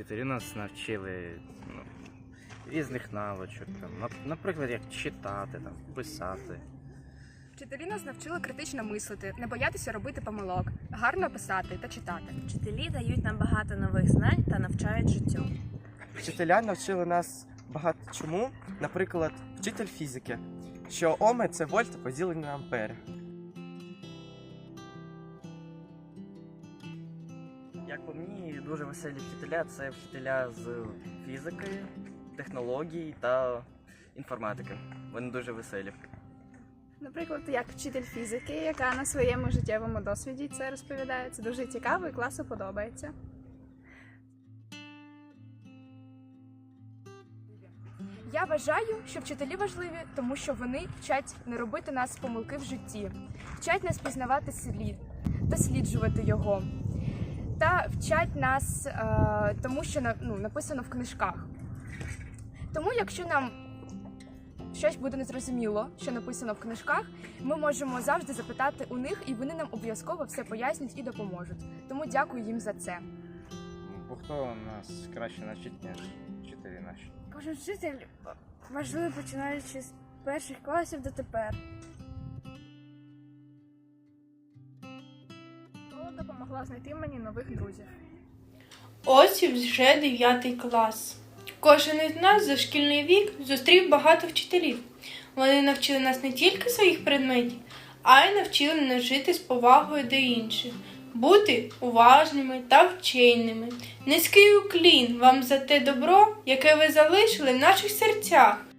Вчителі нас навчили ну, різних навичок, там, наприклад, як читати, там, писати. Вчителі нас навчили критично мислити, не боятися робити помилок, гарно писати та читати. Вчителі дають нам багато нових знань та навчають життю. Вчителя навчили нас багато чому. Наприклад, вчитель фізики, що оми це вольт поділені на ампери. Як по мені, дуже веселі вчителя це вчителя з фізики, технологій та інформатики. Вони дуже веселі. Наприклад, як вчитель фізики, яка на своєму життєвому досвіді це розповідає. Це дуже цікаво і класу подобається. Я вважаю, що вчителі важливі, тому що вони вчать не робити нас помилки в житті, вчать нас пізнавати слід, досліджувати його, та вчать нас е, тому, що на- ну, написано в книжках. Тому, якщо нам щось буде незрозуміло, що написано в книжках, ми можемо завжди запитати у них, і вони нам обов'язково все пояснять і допоможуть. Тому дякую їм за це. Бо хто нас краще навчить, ніж вчителі наші. Кожен вчитель важливий починаючи з перших класів до тепер. Допомогла знайти мені нових друзів. Ось і вже 9 клас. Кожен із нас за шкільний вік зустрів багато вчителів. Вони навчили нас не тільки своїх предметів, а й навчили нас жити з повагою до інших, бути уважними та вченими. Низький уклін вам за те добро, яке ви залишили в наших серцях.